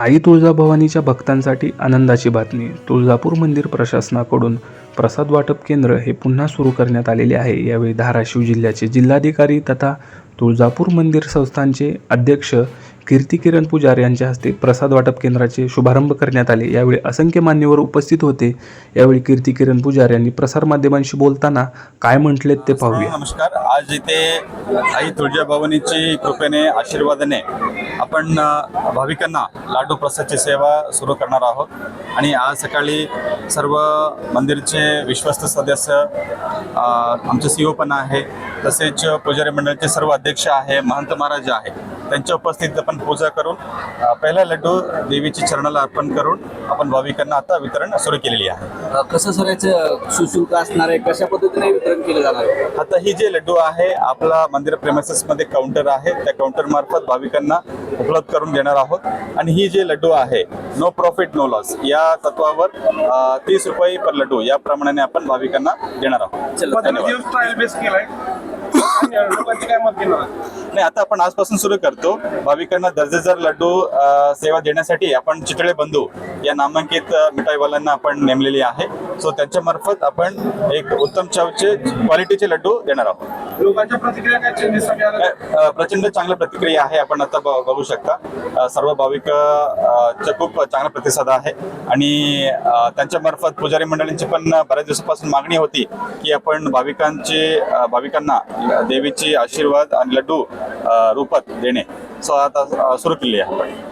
आई तुळजाभवानीच्या भक्तांसाठी आनंदाची बातमी. तुळजापूर मंदिर प्रशासनाकडून प्रसाद वाटप केंद्र हे पुन्हा सुरू करण्यात आलेले आहे. यावेळी धाराशिव जिल्ह्याचे जिल्हाधिकारी तथा तुळजापूर मंदिर संस्थानचे अध्यक्ष कीर्ती किरण पुजार यांच्या हस्ते प्रसाद वाटप केंद्राचे शुभारंभ करण्यात आले. यावेळी असंख्य मान्यवर उपस्थित होते. यावेळी कीर्ती किरण पुजार यांनी प्रसारमाध्यमांशी बोलताना काय म्हटलेत ते पाहूया. नमस्कार. आज इथे आई तुळजाभवानीची कृपेने आशीर्वादाने आपण भाविकांना लाडू प्रसादची सेवा सुरू करणार आहोत. आणि आज सकाळी सर्व मंदिरचे विश्वस्त सदस्य आमचे सी ओ पण आहे. तसेच पुजारी मंडळाचे सर्व अध्यक्ष आहे महंत महाराज आहे त्यांच्या उपस्थितीत आपण पूजा करून पहिला लड्डू देवीची चरणाला अर्पण करून आपण भाविकांना आता वितरण सुरू केलेली आहे. अ, कसं सर याचं सुशुल्क असणार आहे? कशा पद्धतीने वितरण केलं जाणार आहे? आता ही जे लड्डू आहे आपला मंदिर प्रेमासेस मध्ये काउंटर आहे. त्या काउंटर मार्फत भाविकांना उपलब्ध करून देणार आहोत. आणि ही जे लड्डू आहे नो प्रॉफिट नो लॉस या तत्वावर तीस रुपये पर लड्डू या प्रमाणाने आपण भाविकांना देणार आहोत. चला, धन्यवाद. दिवस ट्रायल बेस केलाय. आणि काय मत घेणार नाही आता आपण आजपासून सुरू करतो. भाविकांना दर्जेदार लड्डू अ, सेवा देण्यासाठी आपण चितळे बंधू या नामांकित अ, मिठाईवाल्यांना आपण नेमलेली आहे. सो त्यांच्या मार्फत आपण एक उत्तम चवचे क्वालिटीचे लड्डू देणार आहोत. लोकांच्या प्रतिक्रिया काय चेंजेस प्रचंड चांगल्या प्रतिक्रिया आहे आपण आता बघू शकता. सर्व भाविक खूप चांगला प्रतिसाद आहे. आणि त्यांच्या मार्फत पुजारी मंडळींची पण बऱ्याच दिवसापासून मागणी होती की आपण भाविकांचे भाविकांना देवीचे आशीर्वाद आणि लड्डू रूपात देणे. सो आता सुरू केली आहे आपण.